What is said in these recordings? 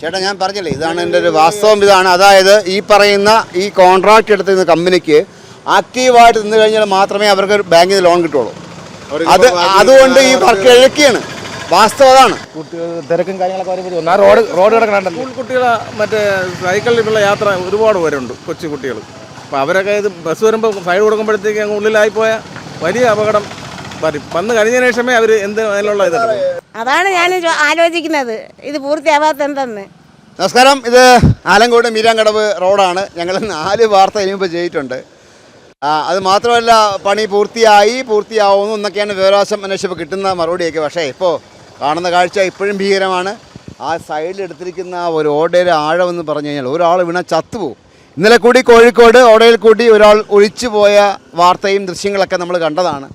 ചേട്ടാ ഞാൻ പറഞ്ഞില്ലേ ഇതാണ് എന്റെ ഒരു വാസ്തവം ഇതാണ്. അതായത് ഈ പറയുന്ന ഈ കോൺട്രാക്ട് എടുത്തിരുന്ന കമ്പനിക്ക് ആക്റ്റീവായിട്ട് നിന്ന് കഴിഞ്ഞാൽ മാത്രമേ അവർക്ക് ബാങ്കിൽ നിന്ന് ലോൺ കിട്ടുള്ളൂ. അത് അതുകൊണ്ട് ഈ വർക്ക് ഇഴക്കിയാണ് വാസ്തവം അതാണ്. തിരക്കും കാര്യങ്ങളൊക്കെ ഒന്നാ റോഡ് റോഡ് കിടക്കണുണ്ടല്ലോ. സ്കൂൾ കുട്ടികളെ മറ്റേ സൈക്കിളിലുള്ള യാത്ര ഒരുപാട് പേരുണ്ട് കൊച്ചു കുട്ടികൾ. അപ്പോൾ അവരൊക്കെ ഇത് ബസ് വരുമ്പോൾ സൈഡ് കൊടുക്കുമ്പോഴത്തേക്ക് അങ്ങ് ഉള്ളിലായി പോയാൽ വലിയ അപകടം വരും. വന്ന് കഴിഞ്ഞതിന് ശേഷമേ അവർ എന്ത് അതിനുള്ള ഇതെടുക്കും അതാണ് ഞാൻ ആലോചിക്കുന്നത്. ഇത് പൂർത്തിയാവാത്ത എന്തെന്ന് നമസ്കാരം. ഇത് ആലങ്കോട് മീരാങ്കടവ് റോഡാണ്. ഞങ്ങൾ നാല് വാർത്ത ഇനിയിപ്പോൾ ചെയ്തിട്ടുണ്ട്. അത് മാത്രമല്ല പണി പൂർത്തിയായി പൂർത്തിയാവുന്നു എന്നൊക്കെയാണ് വിവരാശം അന്വേഷിച്ചപ്പോൾ കിട്ടുന്ന മറുപടിയൊക്കെ. പക്ഷേ ഇപ്പോൾ കാണുന്ന കാഴ്ച ഇപ്പോഴും ഭീകരമാണ്. ആ സൈഡിൽ എടുത്തിരിക്കുന്ന ആ ഒരു ഓടയുടെ ആഴമെന്ന് പറഞ്ഞു കഴിഞ്ഞാൽ ഒരാൾ വീണ ചത്തുപോകും ഇന്നലെ കൂടി കോഴിക്കോട് ഓടയിൽ കൂടി ഒരാൾ ഒഴിച്ചു പോയ വാർത്തയും ദൃശ്യങ്ങളൊക്കെ നമ്മൾ കണ്ടതാണ്.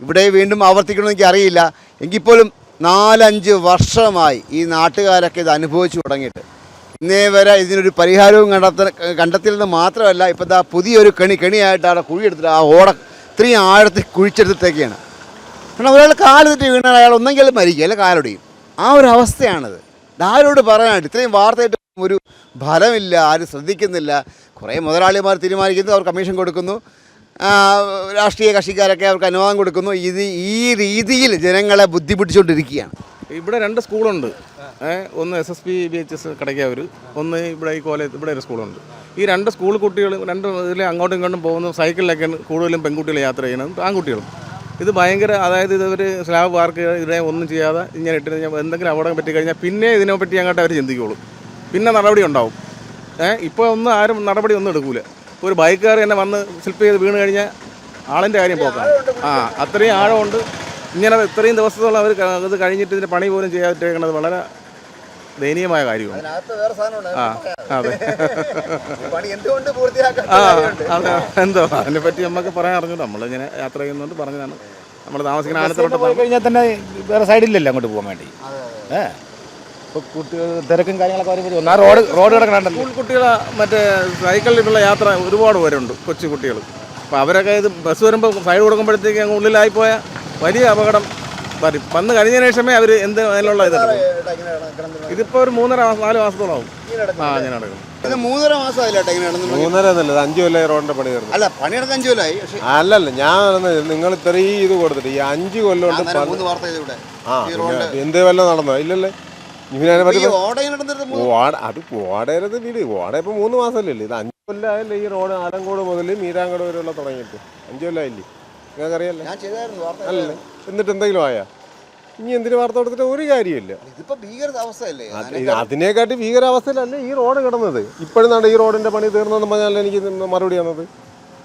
ഇവിടെ വീണ്ടും ആവർത്തിക്കണമെന്ന് എനിക്ക് അറിയില്ല എങ്കിൽ പോലും നാലഞ്ച് വർഷമായി ഈ നാട്ടുകാരൊക്കെ ഇത് അനുഭവിച്ചു തുടങ്ങിയിട്ട്. ഇന്നേ വരെ ഇതിനൊരു പരിഹാരവും കണ്ടെത്ത കണ്ടെത്തില്ലെന്ന് മാത്രമല്ല ഇപ്പോൾ ഇതാ പുതിയൊരു കെണി കെണിയായിട്ട് അവിടെ കുഴിയെടുത്തിട്ട് ആ ഓട ഇത്രയും ആഴത്തിൽ കുഴിച്ചെടുത്തിട്ടേക്കാണ്. കാരണം ഒരാൾ കാലിട്ട് വീണാൽ അയാൾ ഒന്നെങ്കിൽ മരിക്കുക അല്ലെങ്കിൽ കാലൊടിയും ആ ഒരു അവസ്ഥയാണത്. ആരോട് പറയാനായിട്ട് ഇത്രയും വാർത്തയായിട്ട് ഒരു ഫലമില്ല ആരും ശ്രദ്ധിക്കുന്നില്ല. കുറേ മുതലാളിമാർ തീരുമാനിക്കുന്നു അവർ കമ്മീഷൻ കൊടുക്കുന്നു. രാഷ്ട്രീയ കക്ഷിക്കാരൊക്കെ അവർക്ക് അനുവാദം കൊടുക്കുന്നു. ഇത് ഈ രീതിയിൽ ജനങ്ങളെ ബുദ്ധിമുട്ടിച്ചുകൊണ്ടിരിക്കുകയാണ് ഇവിടെ രണ്ട് സ്കൂളുണ്ട്. ഒന്ന് S S P B H S Kadakkavoor ഒന്ന് ഇവിടെ ഈ കോലേജ് ഇവിടെ ഒരു സ്കൂളുണ്ട്. ഈ രണ്ട് സ്കൂൾ കുട്ടികൾ രണ്ട് ഇതിൽ അങ്ങോട്ടും ഇങ്ങോട്ടും പോകുന്ന സൈക്കിളിലൊക്കെയാണ് കൂടുതലും പെൺകുട്ടികൾ യാത്ര ചെയ്യുന്നത് ആൺകുട്ടികളും. ഇത് ഭയങ്കര അതായത് ഇതവർ സ്ലാബ് വാർക്ക് ഇതിനെ ഒന്നും ചെയ്യാതെ ഇങ്ങനെ ഇട്ട് കഴിഞ്ഞാൽ എന്തെങ്കിലും അപകടം പറ്റി കഴിഞ്ഞാൽ പിന്നെ ഇതിനെപ്പറ്റി അങ്ങോട്ട് അവർ ചിന്തിക്കുള്ളൂ പിന്നെ നടപടി ഉണ്ടാവും. ഏഹ് ഇപ്പോൾ ഒന്നും ആരും നടപടി ഒന്നും എടുക്കൂല. ഇപ്പോൾ ഒരു ബൈക്കുകാർ തന്നെ വന്ന് സ്ലിപ്പ് ചെയ്ത് വീണ് കഴിഞ്ഞാൽ ആളിന്റെ കാര്യം പോക്കാം ആ അത്രയും ആഴമുണ്ട്. ഇങ്ങനെ ഇത്രയും ദിവസത്തോളം അവർ ഇത് കഴിഞ്ഞിട്ട് ഇതിന്റെ പണി പോലും ചെയ്യാതിട്ടേക്കുന്നത് വളരെ ദയനീയമായ കാര്യമാണ്. ആ അതെ. ആ അതെ. എന്തോ അതിനെപ്പറ്റി നമുക്ക് പറയാൻ അറിഞ്ഞു നമ്മളിങ്ങനെ യാത്ര ചെയ്യുന്നുണ്ട് പറഞ്ഞതാണ്. നമ്മൾ താമസിക്കുന്ന ആനത്തോട്ട് പോയി കഴിഞ്ഞാൽ തന്നെ വേറെ സൈഡിലല്ലേ അങ്ങോട്ട് പോകാൻ വേണ്ടി. ഏ? ഇപ്പോൾ തിരക്കും കാര്യങ്ങളൊക്കെ വരുമ്പോൾ ഒന്നാ റോഡ് റോഡ് കിടക്കണുണ്ടല്ലോ സ്കൂൾ കുട്ടികളെ മറ്റേ സൈക്കിളിലുള്ള യാത്ര ഒരുപാട് പേരുണ്ട് കൊച്ചു കുട്ടികൾ. അപ്പോൾ അവരൊക്കെ ഇത് ബസ് വരുമ്പോൾ സൈഡ് കൊടുക്കുമ്പോഴത്തേക്ക് അങ്ങ് ഉള്ളിലായി പോയ വലിയ അപകടം. വരും വന്ന് കഴിഞ്ഞതിന് ശേഷമേ അവർ എന്ത് അതിനുള്ള ഇതാണ് ഇതിപ്പോൾ ഒരു മൂന്നര മാസം നാല് മാസത്തോളാവും ആ ഞാൻ നടക്കും. ഇത് മൂന്നര മാസമായില്ല ഇങ്ങനെ നടന്നു മൂന്നര എന്നല്ല അഞ്ചു കൊല്ലം റോഡിന്റെ പണി തീർന്നു. അല്ല അഞ്ചു കൊല്ലമായി പക്ഷേ അല്ലല്ല ഞാൻ പറഞ്ഞത് നിങ്ങൾ ഇത്രയും ഇത് കൊടുത്തിട്ട് ഈ അഞ്ചു കൊല്ലം കൊണ്ട് മൂന്ന് വാർത്ത ആ എന്ത് വല്ലതും നടന്നോ? ഇല്ലല്ലേ. ഇവനെ പറ്റി അത് ഓടേരത് വീട്. ഓട ഇപ്പൊ മൂന്ന് മാസമല്ലേ ഇത് അഞ്ചു കൊല്ലമായല്ലേ ഈ റോഡ് ആലങ്കോട് മുതൽ മീരാങ്കോട് വരെയുള്ള തുടങ്ങിയിട്ട്. അഞ്ചു കൊല്ലമായില്ലേ നിങ്ങൾക്കറിയാല്ലേ അല്ലേ. എന്നിട്ട് എന്തെങ്കിലും ആയാ? ഇനി എന്തിനു വാർത്ത കൊടുത്തിട്ട് ഒരു കാര്യമില്ല. അതിനെക്കാട്ടി ഭീകരാവസ്ഥയിലല്ലേ ഈ റോഡ് കിടന്നത്. ഇപ്പോഴും നാണ്ട് ഈ റോഡിന്റെ പണി തീർന്നെന്ന് പറഞ്ഞാൽ എനിക്ക് മറുപടി തന്നത്?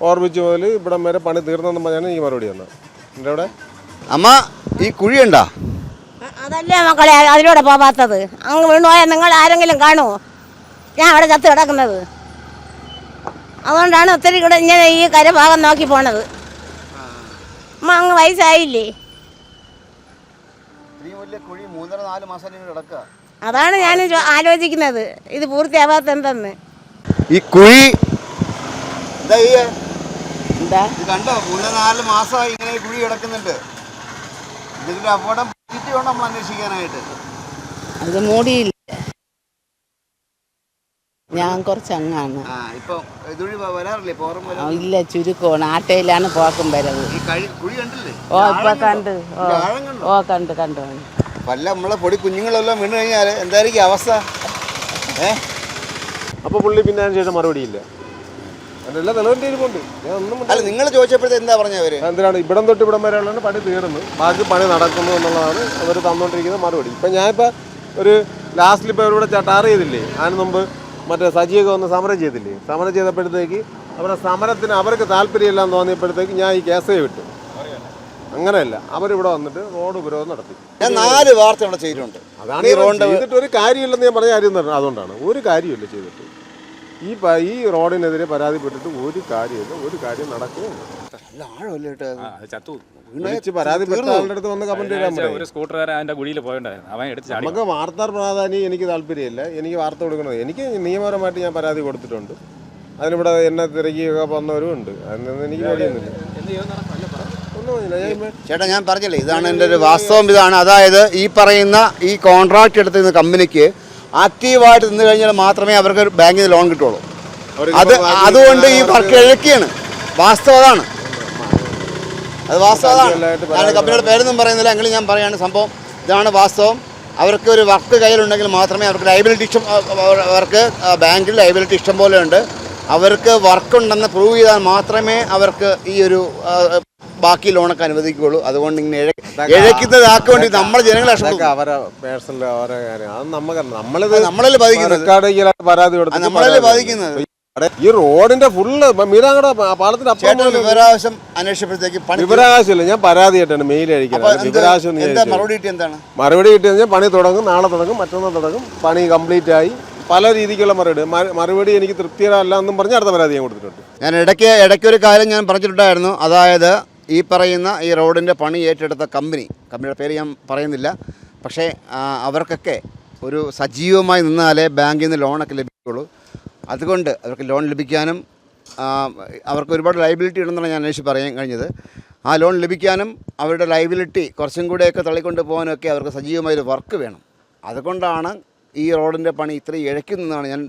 ഓർമ്മിച്ച് മുതൽ ഇവിടം വരെ പണി തീർന്നെന്ന് പറഞ്ഞാൽ എനിക്ക് മറുപടി തന്നത്. എന്റെ അവിടെ അമ്മ ഈ കുഴിയുണ്ടാ? അതല്ലേ മക്കളെ അതിലൂടെ പോവാത്തത്? അങ്ങ് വീണുപോയാൽ നിങ്ങൾ ആരെങ്കിലും കാണുമോ ഞാൻ അവിടെ ചത്ത് കിടക്കുന്നത്. അതുകൊണ്ടാണ് ഒത്തിരി കൂടെ ഇങ്ങനെ ഈ കരഭാഗം നോക്കി പോണത്. അമ്മ അങ്ങ് വയസ്സായില്ലേ? അതാണ് ഞാൻ ആലോചിക്കുന്നത്. ഇത് പൂർത്തിയാവാത്ത എന്തെന്ന്. ഈ കുഴി എന്താ ഈ കണ്ടോ? മൂന്ന് നാല് മാസമായി ഇങ്ങനെ കുഴി കിടക്കുന്നുണ്ട്. ഇതിന്റെ അപകടം പറ്റി വേണം നമ്മൾ അന്വേഷിക്കാനായിട്ട്. അത് മൂടിയില്ല. ഞാൻ കുറച്ച് അങ്ങാണ്. ആ ഇപ്പൊ ഇതുവഴി വരാറില്ലേ? പോറും ഇല്ല ചുരുക്കമാണ്. ആട്ടയിലാണ് പോക്കും വരവ്. ഈ കഴി കുഴി കണ്ടില്ലേ? ഓ ഇപ്പൊ കണ്ട്? ഓ. കണ്ടോ? ഓ കണ്ട് കണ്ടു പല്ല നമ്മളെ പൊടി കുഞ്ഞുങ്ങളെല്ലാം വീണ് കഴിഞ്ഞാൽ എന്തായിരിക്കും അവസ്ഥ? ഏ? അപ്പൊ പുള്ളി പിന്നെ അതിന് ശേഷം മറുപടിയില്ല. ഇരിപ്പുണ്ട്. ഞാൻ ഒന്നും അല്ല നിങ്ങൾ ചോദിച്ചപ്പോഴത്തെ എന്താ എന്തിനാണ് ഇവിടം തൊട്ട് ഇവിടം വരെയുള്ളതാണ് പണി തീർന്നു. ബാക്കി പണി നടക്കുന്നു എന്നുള്ളതാണ് അവർ തന്നുകൊണ്ടിരിക്കുന്ന മറുപടി. ഇപ്പം ഞാനിപ്പോൾ ഒരു ലാസ്റ്റിൽ ഇപ്പൊ ഇവിടെ ചട്ടാർ ചെയ്തില്ലേ? അതിന് മുമ്പ് മറ്റേ സജിയൊക്കെ ഒന്ന് സമരം ചെയ്തില്ലേ? സമരം ചെയ്തപ്പോഴത്തേക്ക് അവരുടെ സമരത്തിന് അവർക്ക് താല്പര്യമില്ല എന്ന് തോന്നിയപ്പോഴത്തേക്ക് ഞാൻ ഈ കേസേ വിട്ടു. അങ്ങനെയല്ല അവരിവിടെ വന്നിട്ട് റോഡ് ഉപരോധം നടത്തി. ഞാൻ നാല് വാർത്ത ഇവിടെ ചെയ്തിട്ടുണ്ട്. അതാണ് ഈ റോഡ് ചെയ്തിട്ട് ഒരു കാര്യമില്ലെന്ന് ഞാൻ പറഞ്ഞ കാര്യം അതുകൊണ്ടാണ്. ഒരു കാര്യമില്ല ചെയ്തിട്ട്. ഈ ഈ റോഡിനെതിരെ പരാതിപ്പെട്ടിട്ട് ഒരു കാര്യമില്ല ഒരു കാര്യം നടക്കുകയില്ല നല്ല ആഴമല്ലേ ചത്തു. വിളിച്ച് പരാതിപ്പെട്ട തീർന്നു. ആളുടെ അടുത്ത് വന്ന് കമന്റ് ഒരു സ്കൂട്ടറുകാരൻ കുഴിയിൽ അവൻ എടുത്ത് നമുക്ക് വാർത്താ പ്രാധാന്യം എനിക്ക് താല്പര്യമില്ല. എനിക്ക് വാർത്ത കൊടുക്കണം? എനിക്ക് നിയമപരമായിട്ട് ഞാൻ പരാതി കൊടുത്തിട്ടുണ്ട്. അതിനിവിടെ എന്നെ തിരക്കിയൊക്കെ വന്നവരും ഉണ്ട്. അതിനൊന്നും എനിക്ക് കഴിയുന്നില്ല ചേട്ടാ ഞാൻ പറഞ്ഞില്ലേ? ഇതാണ് എന്റെ ഒരു വാസ്തവം. ഇതാണ് അതായത് ഈ പറയുന്ന ഈ കോൺട്രാക്ട് എടുത്തിരുന്ന കമ്പനിക്ക് ആക്റ്റീവായിട്ട് നിന്ന് കഴിഞ്ഞാൽ മാത്രമേ അവർക്ക് ബാങ്കിൽ നിന്ന് ലോൺ കിട്ടുള്ളൂ. അത് അതുകൊണ്ട് ഈ വർക്ക് ഇഴക്കിയാണ് വാസ്തവ അതാണ്. അത് വാസ്തവ അതാണ്. ഞാൻ കമ്പനിയുടെ പേരൊന്നും പറയുന്നില്ല. എങ്കിലും ഞാൻ പറയാണ് സംഭവം ഇതാണ് വാസ്തവം. അവർക്ക് ഒരു വർക്ക് കയ്യിലുണ്ടെങ്കിൽ മാത്രമേ അവർക്ക് ലൈബിലിറ്റി ഇഷ്ടം അവർക്ക് ബാങ്കിൽ ലൈബിലിറ്റി ഇഷ്ടം പോലെ ഉണ്ട്. അവർക്ക് വർക്കുണ്ടെന്ന് പ്രൂവ് ചെയ്താൽ മാത്രമേ അവർക്ക് ഈ ഒരു ബാക്കി ലോണൊക്കെ അനുവദിക്കുകയുള്ളൂ അതുകൊണ്ട് ഇങ്ങനെ ഇഴ- ഇഴക്കുന്നതാക്കി നമ്മുടെ ജനങ്ങളെ. അവരെ പേഴ്സണൽ അവരെ കാര്യം. അത് നമുക്ക് നമ്മളിത് നമ്മളല്ലേ ബാധിക്കുന്നത്? പരാതി കൊടുത്തിട്ട് നമ്മളല്ലേ ബാധിക്കുന്നത്? ഈ റോഡിന്റെ ഫുള്ള് മീരാങ്കട പാലത്തിന്റെ അപ്പുറം വിവരാവകാശം അന്വേഷിച്ചപ്പോഴത്തേക്ക് പണി വിവരാകാശമില്ല ഞാൻ പരാതി ആയിട്ടാണ് മെയിൽ എന്ന് എന്താ മറുപടി എന്താണ്? മറുപടി കിട്ടിയെന്ന് പണി തുടങ്ങും നാളെ തുടങ്ങും മറ്റന്നാൾ തുടങ്ങും. പണി കംപ്ലീറ്റ് ആയി. പല രീതിക്കുള്ള മറുപടി. മറുപടി എനിക്ക് തൃപ്തികരമല്ല എന്നും പറഞ്ഞ് അടുത്ത പരാതി ഞാൻ കൊടുത്തിട്ടുണ്ട്. ഞാൻ ഇടയ്ക്ക് ഇടയ്ക്ക് ഒരു കാര്യം ഞാൻ പറഞ്ഞിട്ടുണ്ടായിരുന്നു. അതായത് ഈ പറയുന്ന ഈ റോഡിന്റെ പണി ഏറ്റെടുത്ത കമ്പനി കമ്പനിയുടെ പേര് ഞാൻ പറയുന്നില്ല പക്ഷേ അവർക്കൊക്കെ ഒരു സജീവമായി നിന്നാലേ ബാങ്കിൽ നിന്ന് ലോണൊക്കെ ലഭിക്കുകയുള്ളൂ. അതുകൊണ്ട് അവർക്ക് ലോൺ ലഭിക്കാനും അവർക്ക് ഒരുപാട് ലൈബിലിറ്റി ഉണ്ടെന്നാണ് ഞാൻ അന്വേഷിച്ച് പറയാൻ കഴിഞ്ഞത്. ആ ലോൺ ലഭിക്കാനും അവരുടെ ലൈബിലിറ്റി കുറച്ചും കൂടെയൊക്കെ തള്ളിക്കൊണ്ട് പോകാനൊക്കെ അവർക്ക് സജീവമായ ഒരു വർക്ക് വേണം. അതുകൊണ്ടാണ് ഈ റോഡിന്റെ പണി ഇത്രയും ഇഴയ്ക്കുന്നതെന്നാണ് ഞാൻ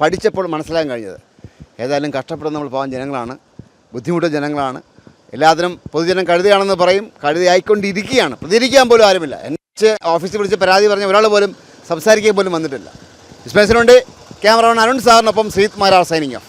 പഠിച്ചപ്പോൾ മനസ്സിലാക്കാൻ കഴിഞ്ഞത്. ഏതായാലും കഷ്ടപ്പെടുന്ന നമ്മൾ പാവം ജനങ്ങളാണ് ബുദ്ധിമുട്ടുന്ന ജനങ്ങളാണ്. എല്ലാത്തിനും പൊതുജനം കഴുതയാണെന്ന് പറയും കഴുതയായിക്കൊണ്ടിരിക്കുകയാണ്. പ്രതികരിക്കാൻ പോലും ആരുമില്ല. എന്നെ ഓഫീസിൽ വിളിച്ച് പരാതി പറഞ്ഞ ഒരാൾ പോലും സംസാരിക്കാൻ പോലും വന്നിട്ടില്ല. വിസ്മയസിനുണ്ട് ക്യാമറമാൻ അരുൺ സാറിനൊപ്പം ശ്രീത് മാരാർ സൈനിങ് ഓഫ്.